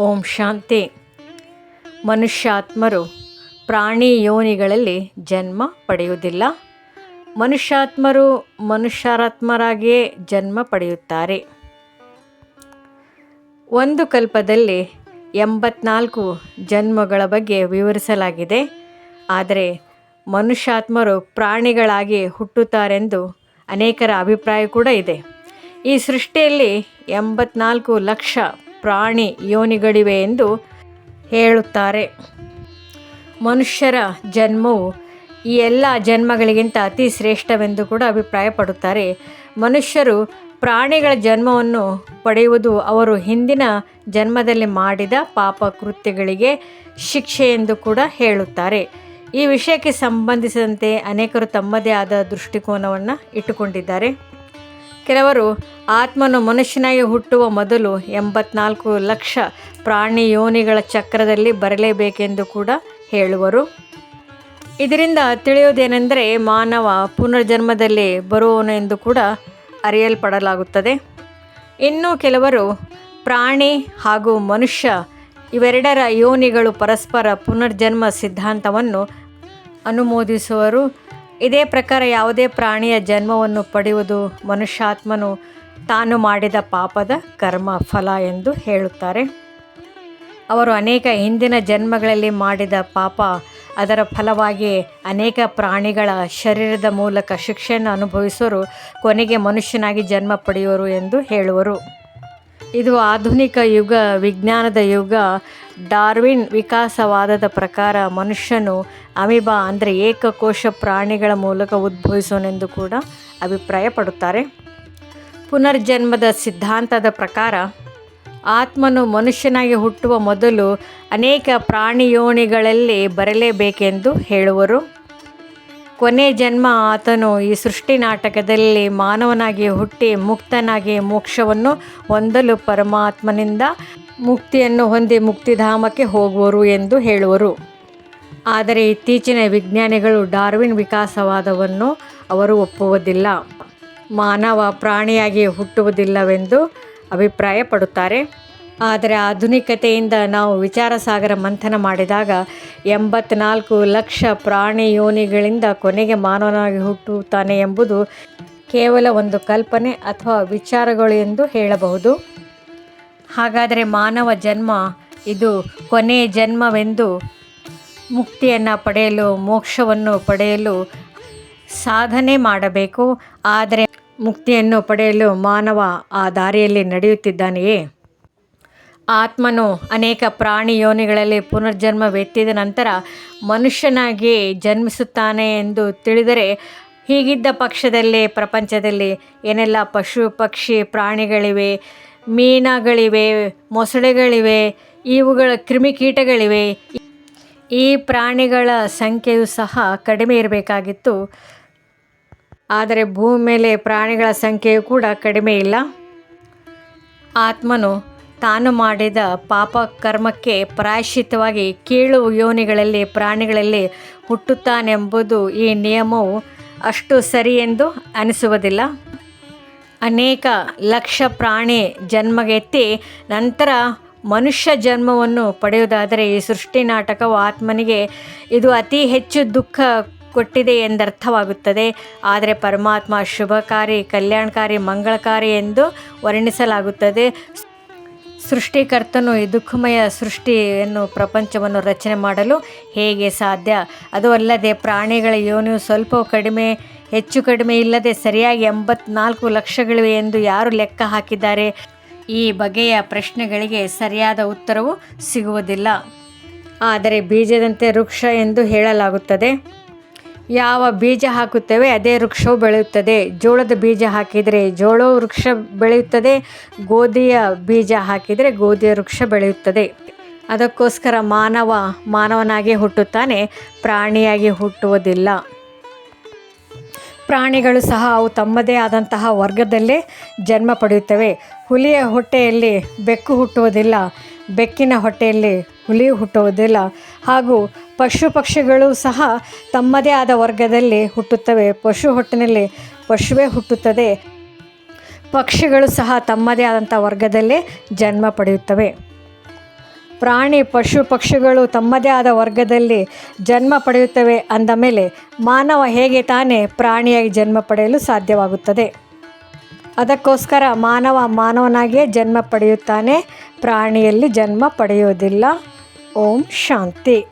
ಓಂ ಶಾಂತಿ. ಮನುಷ್ಯಾತ್ಮರು ಪ್ರಾಣಿ ಯೋನಿಗಳಲ್ಲಿ ಜನ್ಮ ಪಡೆಯುವುದಿಲ್ಲ. ಮನುಷ್ಯಾತ್ಮರು ಮನುಷ್ಯರಾತ್ಮರಾಗಿಯೇ ಜನ್ಮ ಪಡೆಯುತ್ತಾರೆ. ಒಂದು ಕಲ್ಪದಲ್ಲಿ ಎಂಬತ್ನಾಲ್ಕು ಜನ್ಮಗಳ ಬಗ್ಗೆ ವಿವರಿಸಲಾಗಿದೆ. ಆದರೆ ಮನುಷ್ಯಾತ್ಮರು ಪ್ರಾಣಿಗಳಾಗಿ ಹುಟ್ಟುತ್ತಾರೆಂದು ಅನೇಕರ ಅಭಿಪ್ರಾಯ ಕೂಡ ಇದೆ. ಈ ಸೃಷ್ಟಿಯಲ್ಲಿ ಎಂಬತ್ನಾಲ್ಕು ಲಕ್ಷ ಪ್ರಾಣಿ ಯೋನಿಗಳಿವೆ ಎಂದು ಹೇಳುತ್ತಾರೆ. ಮನುಷ್ಯರ ಜನ್ಮವು ಈ ಎಲ್ಲ ಜನ್ಮಗಳಿಗಿಂತ ಅತಿ ಶ್ರೇಷ್ಠವೆಂದು ಕೂಡ ಅಭಿಪ್ರಾಯಪಡುತ್ತಾರೆ. ಮನುಷ್ಯರು ಪ್ರಾಣಿಗಳ ಜನ್ಮವನ್ನು ಪಡೆಯುವುದು ಅವರು ಹಿಂದಿನ ಜನ್ಮದಲ್ಲಿ ಮಾಡಿದ ಪಾಪ ಕೃತ್ಯಗಳಿಗೆ ಶಿಕ್ಷೆ ಎಂದು ಕೂಡ ಹೇಳುತ್ತಾರೆ. ಈ ವಿಷಯಕ್ಕೆ ಸಂಬಂಧಿಸಿದಂತೆ ಅನೇಕರು ತಮ್ಮದೇ ಆದ ದೃಷ್ಟಿಕೋನವನ್ನು ಇಟ್ಟುಕೊಂಡಿದ್ದಾರೆ. ಕೆಲವರು ಆತ್ಮನು ಮನುಷ್ಯನಾಗಿ ಹುಟ್ಟುವ ಮೊದಲು ಎಂಬತ್ನಾಲ್ಕು ಲಕ್ಷ ಪ್ರಾಣಿ ಯೋನಿಗಳ ಚಕ್ರದಲ್ಲಿ ಬರಲೇಬೇಕೆಂದು ಕೂಡ ಹೇಳುವರು. ಇದರಿಂದ ತಿಳಿಯುವುದೇನೆಂದರೆ ಮಾನವ ಪುನರ್ಜನ್ಮದಲ್ಲಿ ಬರುವವನು ಎಂದು ಕೂಡ ಅರಿಯಲ್ಪಡಲಾಗುತ್ತದೆ. ಇನ್ನು ಕೆಲವರು ಪ್ರಾಣಿ ಹಾಗೂ ಮನುಷ್ಯ ಇವೆರಡರ ಯೋನಿಗಳು ಪರಸ್ಪರ ಪುನರ್ಜನ್ಮ ಸಿದ್ಧಾಂತವನ್ನು ಅನುಮೋದಿಸುವರು. ಇದೇ ಪ್ರಕಾರ ಯಾವುದೇ ಪ್ರಾಣಿಯ ಜನ್ಮವನ್ನು ಪಡೆಯುವುದು ಮನುಷ್ಯಾತ್ಮನು ತಾನು ಮಾಡಿದ ಪಾಪದ ಕರ್ಮ ಫಲ ಎಂದು ಹೇಳುತ್ತಾರೆ. ಅವರು ಅನೇಕ ಹಿಂದಿನ ಜನ್ಮಗಳಲ್ಲಿ ಮಾಡಿದ ಪಾಪ, ಅದರ ಫಲವಾಗಿ ಅನೇಕ ಪ್ರಾಣಿಗಳ ಶರೀರದ ಮೂಲಕ ಶಿಕ್ಷೆಯನ್ನು ಅನುಭವಿಸುವರು ಕೊನೆಗೆ ಮನುಷ್ಯನಾಗಿ ಜನ್ಮ ಪಡೆಯುವರು ಎಂದು ಹೇಳುವರು. ಇದು ಆಧುನಿಕ ಯುಗ, ವಿಜ್ಞಾನದ ಯುಗ. ಡಾರ್ವಿನ್ ವಿಕಾಸವಾದದ ಪ್ರಕಾರ ಮನುಷ್ಯನು ಅಮಿಬಾ ಅಂದರೆ ಏಕಕೋಶ ಪ್ರಾಣಿಗಳ ಮೂಲಕ ಉದ್ಭವಿಸೋನೆಂದು ಕೂಡ ಅಭಿಪ್ರಾಯಪಡುತ್ತಾರೆ. ಪುನರ್ಜನ್ಮದ ಸಿದ್ಧಾಂತದ ಪ್ರಕಾರ, ಆತ್ಮನು ಮನುಷ್ಯನಾಗಿ ಹುಟ್ಟುವ ಮೊದಲು ಅನೇಕ ಪ್ರಾಣಿಯೋಣಿಗಳಲ್ಲಿ ಬರಲೇಬೇಕೆಂದು ಹೇಳುವರು. ಕೊನೆ ಜನ್ಮ ಆತನು ಈ ಸೃಷ್ಟಿ ನಾಟಕದಲ್ಲಿ ಮಾನವನಾಗಿ ಹುಟ್ಟಿ ಮುಕ್ತನಾಗಿ ಮೋಕ್ಷವನ್ನು ಹೊಂದಲು ಪರಮಾತ್ಮನಿಂದ ಮುಕ್ತಿಯನ್ನು ಹೊಂದಿ ಮುಕ್ತಿಧಾಮಕ್ಕೆ ಹೋಗುವರು ಎಂದು ಹೇಳುವರು. ಆದರೆ ಇತ್ತೀಚಿನ ವಿಜ್ಞಾನಿಗಳು ಡಾರ್ವಿನ್ ವಿಕಾಸವಾದವನ್ನು ಅವರು ಒಪ್ಪುವುದಿಲ್ಲ. ಮಾನವ ಪ್ರಾಣಿಯಾಗಿ ಹುಟ್ಟುವುದಿಲ್ಲವೆಂದು ಅಭಿಪ್ರಾಯಪಡುತ್ತಾರೆ. ಆದರೆ ಆಧುನಿಕತೆಯಿಂದ ನಾವು ವಿಚಾರ ಸಾಗರ ಮಂಥನ ಮಾಡಿದಾಗ ಎಂಬತ್ನಾಲ್ಕು ಲಕ್ಷ ಪ್ರಾಣಿ ಯೋನಿಗಳಿಂದ ಕೊನೆಗೆ ಮಾನವನಾಗಿ ಹುಟ್ಟುತ್ತಾನೆ ಎಂಬುದು ಕೇವಲ ಒಂದು ಕಲ್ಪನೆ ಅಥವಾ ವಿಚಾರಗಳು ಎಂದು ಹೇಳಬಹುದು. ಹಾಗಾದರೆ ಮಾನವ ಜನ್ಮ ಇದು ಕೊನೆಯ ಜನ್ಮವೆಂದು ಮುಕ್ತಿಯನ್ನು ಪಡೆಯಲು, ಮೋಕ್ಷವನ್ನು ಪಡೆಯಲು ಸಾಧನೆ ಮಾಡಬೇಕು. ಆದರೆ ಮುಕ್ತಿಯನ್ನು ಪಡೆಯಲು ಮಾನವ ಆ ದಾರಿಯಲ್ಲಿ ನಡೆಯುತ್ತಿದ್ದಾನೆಯೇ? ಆತ್ಮನು ಅನೇಕ ಪ್ರಾಣಿ ಯೋನಿಗಳಲ್ಲಿ ಪುನರ್ಜನ್ಮವೆತ್ತಿದ ನಂತರ ಮನುಷ್ಯನಾಗಿ ಜನ್ಮಿಸುತ್ತಾನೆ ಎಂದು ತಿಳಿದರೆ ಹೀಗಿದ್ದ ಪಕ್ಷದಲ್ಲಿ ಪ್ರಪಂಚದಲ್ಲಿ ಏನೆಲ್ಲ ಪಶು, ಪಕ್ಷಿ, ಪ್ರಾಣಿಗಳಿವೆ, ಮೀನಗಳಿವೆ, ಮೊಸಳೆಗಳಿವೆ, ಇವುಗಳ ಕ್ರಿಮಿಕೀಟಗಳಿವೆ ಈ ಪ್ರಾಣಿಗಳ ಸಂಖ್ಯೆಯು ಸಹ ಕಡಿಮೆ ಇರಬೇಕಾಗಿತ್ತು. ಆದರೆ ಭೂಮಿ ಮೇಲೆ ಪ್ರಾಣಿಗಳ ಸಂಖ್ಯೆಯು ಕೂಡ ಕಡಿಮೆ ಇಲ್ಲ. ಆತ್ಮನು ತಾನು ಮಾಡಿದ ಪಾಪ ಕರ್ಮಕ್ಕೆ ಪ್ರಾಯಶ್ಚಿತವಾಗಿ ಕೀಳು ಯೋನಿಗಳಲ್ಲಿ ಪ್ರಾಣಿಗಳಲ್ಲಿ ಹುಟ್ಟುತ್ತಾನೆಂಬುದು ಈ ನಿಯಮವು ಅಷ್ಟು ಸರಿ ಎಂದು ಅನಿಸುವುದಿಲ್ಲ. ಅನೇಕ ಲಕ್ಷ ಪ್ರಾಣಿ ಜನ್ಮಗೆತ್ತಿ ನಂತರ ಮನುಷ್ಯ ಜನ್ಮವನ್ನು ಪಡೆಯುವುದಾದರೆ ಈ ಸೃಷ್ಟಿ ನಾಟಕವು ಆತ್ಮನಿಗೆ ಇದು ಅತಿ ಹೆಚ್ಚು ದುಃಖ ಕೊಟ್ಟಿದೆ ಎಂದರ್ಥವಾಗುತ್ತದೆ. ಆದರೆ ಪರಮಾತ್ಮ ಶುಭಕಾರಿ, ಕಲ್ಯಾಣಕಾರಿ, ಮಂಗಳಕಾರಿ ಎಂದು ವರ್ಣಿಸಲಾಗುತ್ತದೆ. ಸೃಷ್ಟಿಕರ್ತನು ಈ ದುಃಖಮಯ ಸೃಷ್ಟಿಯನ್ನು ಪ್ರಪಂಚವನ್ನು ರಚನೆ ಮಾಡಲು ಹೇಗೆ ಸಾಧ್ಯ? ಅದು ಅಲ್ಲದೆ ಪ್ರಾಣಿಗಳ ಯೋನಿಯು ಸ್ವಲ್ಪ ಕಡಿಮೆ, ಹೆಚ್ಚು ಕಡಿಮೆ ಇಲ್ಲದೆ ಸರಿಯಾಗಿ ಎಂಬತ್ನಾಲ್ಕು ಲಕ್ಷಗಳಿವೆ ಎಂದು ಯಾರು ಲೆಕ್ಕ ಹಾಕಿದ್ದಾರೆ? ಈ ಬಗೆಯ ಪ್ರಶ್ನೆಗಳಿಗೆ ಸರಿಯಾದ ಉತ್ತರವು ಸಿಗುವುದಿಲ್ಲ. ಆದರೆ ಬೀಜದಂತೆ ವೃಕ್ಷ ಎಂದು ಹೇಳಲಾಗುತ್ತದೆ. ಯಾವ ಬೀಜ ಹಾಕುತ್ತೇವೆ ಅದೇ ವೃಕ್ಷವು ಬೆಳೆಯುತ್ತದೆ. ಜೋಳದ ಬೀಜ ಹಾಕಿದರೆ ಜೋಳ ವೃಕ್ಷ ಬೆಳೆಯುತ್ತದೆ. ಗೋಧಿಯ ಬೀಜ ಹಾಕಿದರೆ ಗೋಧಿಯ ವೃಕ್ಷ ಬೆಳೆಯುತ್ತದೆ. ಅದಕ್ಕೋಸ್ಕರ ಮಾನವ ಮಾನವನಾಗಿ ಹುಟ್ಟುತ್ತಾನೆ, ಪ್ರಾಣಿಯಾಗಿ ಹುಟ್ಟುವುದಿಲ್ಲ. ಪ್ರಾಣಿಗಳು ಸಹ ಅವು ತಮ್ಮದೇ ಆದಂತಹ ವರ್ಗದಲ್ಲೇ ಜನ್ಮ ಪಡೆಯುತ್ತವೆ. ಹುಲಿಯ ಹೊಟ್ಟೆಯಲ್ಲಿ ಬೆಕ್ಕು ಹುಟ್ಟುವುದಿಲ್ಲ, ಬೆಕ್ಕಿನ ಹೊಟ್ಟೆಯಲ್ಲಿ ಹುಲಿ ಹುಟ್ಟುವುದಿಲ್ಲ. ಹಾಗೂ ಪಶು ಪಕ್ಷಿಗಳು ಸಹ ತಮ್ಮದೇ ಆದ ವರ್ಗದಲ್ಲಿ ಹುಟ್ಟುತ್ತವೆ. ಪಶು ಹೊಟ್ಟಿನಲ್ಲಿ ಪಶುವೇ ಹುಟ್ಟುತ್ತದೆ. ಪಕ್ಷಿಗಳು ಸಹ ತಮ್ಮದೇ ಆದಂಥ ವರ್ಗದಲ್ಲೇ ಜನ್ಮ ಪಡೆಯುತ್ತವೆ. ಪ್ರಾಣಿ, ಪಶು ಪಕ್ಷಿಗಳು ತಮ್ಮದೇ ಆದ ವರ್ಗದಲ್ಲಿ ಜನ್ಮ ಪಡೆಯುತ್ತವೆ ಅಂದ ಮೇಲೆ ಮಾನವ ಹೇಗೆ ತಾನೇ ಪ್ರಾಣಿಯಾಗಿ ಜನ್ಮ ಪಡೆಯಲು ಸಾಧ್ಯವಾಗುತ್ತದೆ? ಅದಕ್ಕೋಸ್ಕರ ಮಾನವ ಮಾನವನಾಗಿಯೇ ಜನ್ಮ ಪಡೆಯುತ್ತಾನೆ. ಪ್ರಾಣಿಯಲ್ಲಿ ಜನ್ಮ ಪಡೆಯುವುದಿಲ್ಲ. ಓಂ ಶಾಂತಿ.